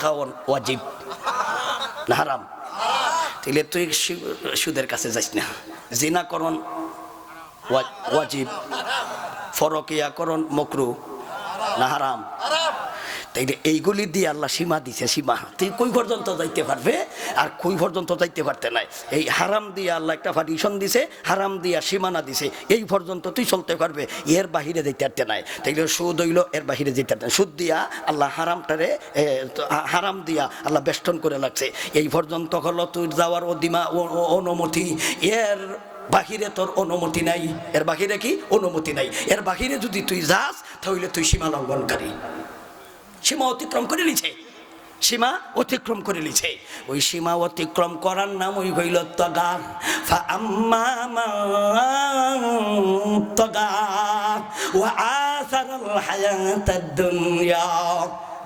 খাওয়ান ওয়াজিব। না, হারাম। তাহলে তুই সুদের কাছে যাস না। জিনাকরণ ওয়া- ওয়াজিব। ফরকিয়াকরণ মকরু। না, হারাম। তাইলে এইগুলি দিয়ে আল্লাহ সীমা দিছে, সীমা। তুই কই পর্যন্ত যাইতে পারবে? আর কই পর্যন্ত যাইতে পারতে নাই? এই হারাম দিয়ে আল্লাহ একটা পার্টিশন দিছে, হারাম দিয়া সীমানা দিছে। এই পর্যন্ত তুই চলতে পারবে, এর বাহিরে যেতে পারতে নাই। তাইলে সুদ হইল, এর বাহিরে যেতে পারতে। সুদ দিয়া আল্লাহ হারামটারে হারাম দিয়া আল্লাহ বেষ্টন করে লাগছে এই পর্যন্ত হলো তুই যাওয়ার ও- অনুমতি। এর বাহিরে তোর অনুমতি নাই। এর বাহিরে কি? অনুমতি নাই। এর বাহিরে যদি তুই যাস, তাহলে তুই সীমা লঙ্ঘনকারী সীমা অতিক্রম করে নিছে। সীমা অতিক্রম করে নিছে। ওই সীমা অতিক্রম করার নাম ওই হইল তগার। তগা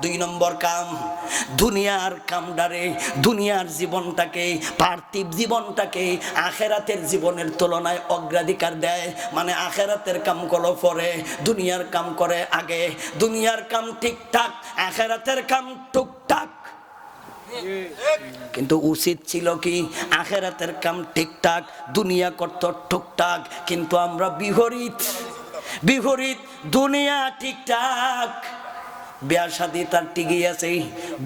দুই নম্বর কাম, দুনিয়ার কামডারে, দুনিয়ার জীবনটাকে, পার্থিব জীবনটাকে আখেরাতের জীবনের তুলনায় অগ্রাধিকার দেয়। মানে আখেরাতের কাম করো পরে, দুনিয়ার কাম করে আগে। দুনিয়ার কাম ঠিকঠাক আখেরাতের কাম টুকটাক কিন্তু উচিত ছিল কি, আখেরাতের কাম ঠিকঠাক দুনিয়া করত টুকটাক কিন্তু আমরা বিহরিত বিহরিত দুনিয়া ঠিকঠাক বিয়ার সাথে তার টিকি আছে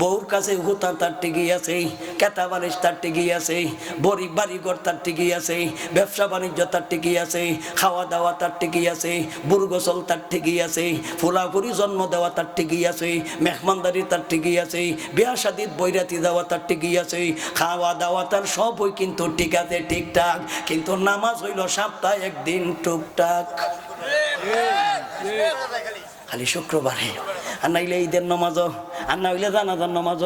বউর কাছে হুতা তার টিকি আছে কেতা তার টিকি আছে বড়ি বাড়িঘর তার টিকি আছে ব্যবসা বাণিজ্য তার টিকি আছে খাওয়া দাওয়া তার টিকি আছে বুর্গসল তার টিকি আছে ফুলাফুরি জন্ম দেওয়া তার টিকি আছে মেহমানদারি তার টিকি আছে বিয়া শাদিত বৈরাতি দেওয়া তার টিকি আছে খাওয়া দাওয়া তার সবই কিন্তু ঠিক আছে ঠিকঠাক কিন্তু নামাজ হইল সপ্তাহে একদিন টুকটাক খালি শুক্রবারে। আর নাইলে ঈদের নমাজ আর না হইলে জানাজার নমাজ